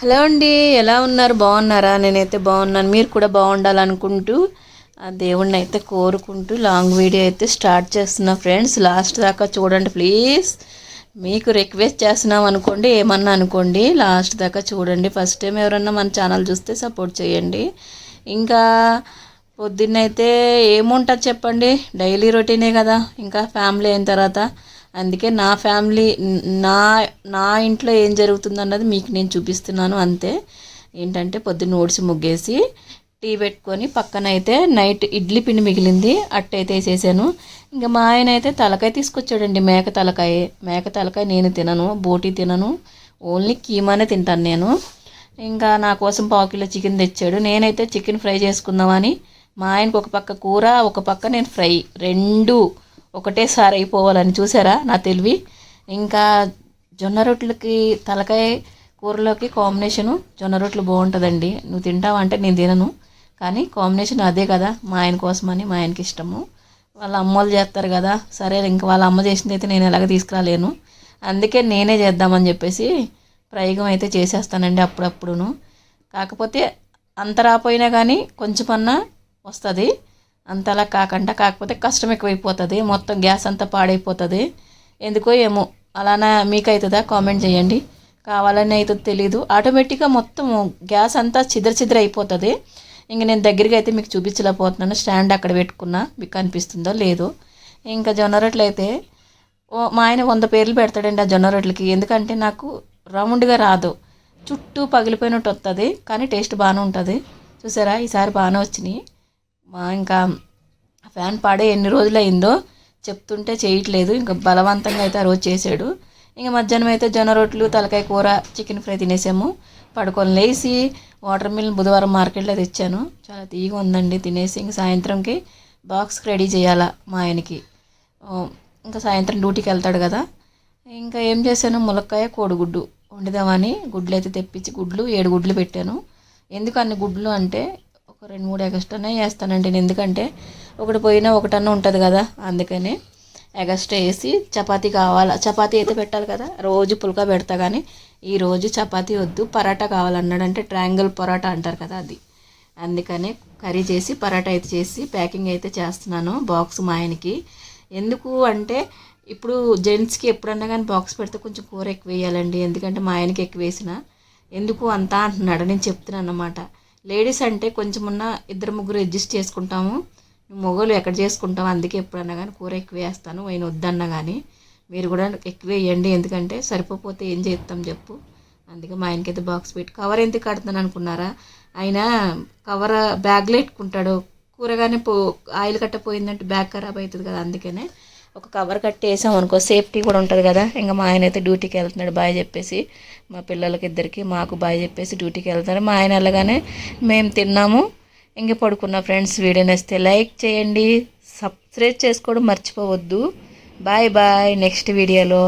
Hello అండి ఎలా ఉన్నారు? బాగున్నారా? నేనైతే బాగున్నాను. మీరు కూడా బాగుండాలనుకుంటూ ఆ దేవుణ్ణి అయితే కోరుకుంటూ లాంగ్ వీడియో అయితే స్టార్ట్ చేస్తున్నా ఫ్రెండ్స్. లాస్ట్ దాకా చూడండి ప్లీజ్. మీకు రిక్వెస్ట్ చేస్తున్నాం అనుకోండి ఏమన్నా అనుకోండి లాస్ట్ దాకా చూడండి. ఫస్ట్ టైం ఎవరన్నా మన ఛానల్ చూస్తే సపోర్ట్ చేయండి. ఇంకా పొద్దున్నైతే ఏముంటుంది చెప్పండి? డైలీ రొటీనే కదా. ఇంకా ఫ్యామిలీ అయిన తర్వాత అందుకే నా ఫ్యామిలీ నా నా ఇంట్లో ఏం జరుగుతుంది అన్నది మీకు నేను చూపిస్తున్నాను అంతే. ఏంటంటే పొద్దున్న ఓడిసి ముగ్గేసి టీ పెట్టుకొని పక్కన అయితే నైట్ ఇడ్లీ పిండి మిగిలింది అట్టయితే వేసేసాను. ఇంకా మా ఆయన అయితే తలకాయ తీసుకొచ్చాడండి మేక తలకాయ. మేక తలకాయ నేను తినను బోటీ తినను ఓన్లీ కీమానే తింటాను నేను. ఇంకా నా కోసం పావు కిలో చికెన్ తెచ్చాడు. నేనైతే చికెన్ ఫ్రై చేసుకుందామని మా ఆయనకు ఒక పక్క కూర ఒక పక్క నేను ఫ్రై రెండు ఒకటేసారి అయిపోవాలని చూసారా నా తెలివి? ఇంకా జొన్న రొట్టెలకి తలకాయ కూరలోకి కాంబినేషను జొన్న రొట్టెలు బాగుంటుందండి. నువ్వు తింటావంటే నేను తినను. కానీ కాంబినేషన్ అదే కదా మా ఆయన కోసమని మా ఆయనకి ఇష్టము. వాళ్ళ అమ్మోళ్ళు చేస్తారు కదా సరే ఇంకా వాళ్ళ అమ్మ చేసింది అయితే నేను ఎలాగ తీసుకురాలేను. అందుకే నేనే చేద్దామని చెప్పేసి ప్రయోగం అయితే చేసేస్తానండి అప్పుడప్పుడును. కాకపోతే అంత రాపోయినా కానీ కొంచెమన్నా వస్తుంది. అంతలా కాకుండా కాకపోతే కష్టం ఎక్కువైపోతుంది. మొత్తం గ్యాస్ అంతా పాడైపోతుంది. ఎందుకో ఏమో. అలానా మీకు అవుతుందా కామెంట్ చేయండి. కావాలని అయితే తెలీదు. ఆటోమేటిక్గా మొత్తం గ్యాస్ అంతా చిద్ర చిద్ర అయిపోతుంది. ఇంక నేను దగ్గరికి అయితే మీకు చూపించలేకపోతున్నాను. స్టాండ్ అక్కడ పెట్టుకున్నా. మీకు కనిపిస్తుందో లేదో. ఇంకా జొన్న రొట్టెలు అయితే మా ఆయన వంద పేర్లు పెడతాడండి ఆ జొన్న రొట్టెలకి. ఎందుకంటే నాకు రౌండ్గా రాదు. చుట్టూ పగిలిపోయినట్టు వస్తుంది కానీ టేస్ట్ బాగానే ఉంటుంది. చూసారా? ఈసారి బాగానే వచ్చినాయి. మా ఇంకా ఫ్యాన్ పాడే ఎన్ని రోజులు అయిందో చెప్తుంటే చేయట్లేదు. ఇంకా బలవంతంగా అయితే ఆ రోజు చేసాడు ఇంకా మధ్యాహ్నం అయితే జొన్న రొట్లు తలకాయ కూర చికెన్ ఫ్రై తినేసాము. పడుకొని లేచి వాటర్ మిల్ బుధవారం మార్కెట్లో తెచ్చాను. చాలా తీగ ఉందండి. తినేసి ఇంక సాయంత్రంకి బాక్స్కి రెడీ చేయాలా మా ఆయనకి. ఇంకా సాయంత్రం డ్యూటీకి వెళ్తాడు కదా. ఇంకా ఏం చేశాను? ములక్కాయ కోడిగుడ్డు వండుదామని గుడ్లు అయితే తెప్పించి గుడ్లు ఏడు గుడ్లు పెట్టాను. ఎందుకు అన్ని గుడ్లు అంటే ఒక రెండు మూడు ఎగస్ట్రానే వేస్తానండి నేను. ఎందుకంటే ఒకటి పోయినా ఒకటన్నా ఉంటుంది కదా అందుకని ఎగస్ట్రా వేసి చపాతీ కావాలా చపాతీ అయితే పెట్టాలి కదా రోజు పుల్కా పెడతా కానీ ఈరోజు చపాతీ వద్దు పరాటా కావాలన్నాడంటే ట్రయాంగిల్ పరాటా అంటారు కదా అది. అందుకనే కర్రీ చేసి పరాటా అయితే చేసి ప్యాకింగ్ అయితే చేస్తున్నాను బాక్స్ మా ఆయనకి. ఎందుకు అంటే ఇప్పుడు జెంట్స్కి ఎప్పుడన్నా కానీ బాక్స్ పెడితే కొంచెం కూర ఎక్కువ వేయాలండి ఎందుకంటే మా ఆయనకి ఎక్కువ వేసిన. ఎందుకు అంతా అంటున్నాడు నేను చెప్తున్నాను అన్నమాట. లేడీస్ అంటే కొంచెం ఉన్న ఇద్దరు ముగ్గురు అడ్జస్ట్ చేసుకుంటాము. మొగలు ఎక్కడ చేసుకుంటాం అందుకే ఎప్పుడన్నా కానీ కూర ఎక్కువ వేస్తాను. ఆయన వద్దన్నా కానీ మీరు కూడా ఎక్కువ వేయండి. ఎందుకంటే సరిపోతే ఏం చేస్తాం చెప్పు. అందుకే మా ఆయనకైతే బాక్స్ పెట్టి కవర్ ఎందుకు కడుతున్నాను అనుకున్నారా? ఆయన కవర్ బ్యాగ్లో పెట్టుకుంటాడు. కూరగానే పో ఆయిల్ కట్టపోయిందంటే బ్యాగ్ ఖరాబ్ అవుతుంది కదా అందుకనే ఒక కవర్ కట్టేసాం అనుకో సేఫ్టీ కూడా ఉంటుంది కదా. ఇంకా మా ఆయన అయితే డ్యూటీకి వెళ్తున్నాడు బాయ్ చెప్పేసి. మా పిల్లలకి ఇద్దరికి మాకు బాయ్ చెప్పేసి డ్యూటీకి వెళ్తున్నాడు మా ఆయన వెళ్ళగానే మేము తిన్నాము. ఇంక పడుకున్న ఫ్రెండ్స్ వీడియో నేస్తే లైక్ చేయండి. సబ్స్క్రైబ్ చేసుకోవడం మర్చిపోవద్దు. బాయ్ బాయ్ నెక్స్ట్ వీడియోలో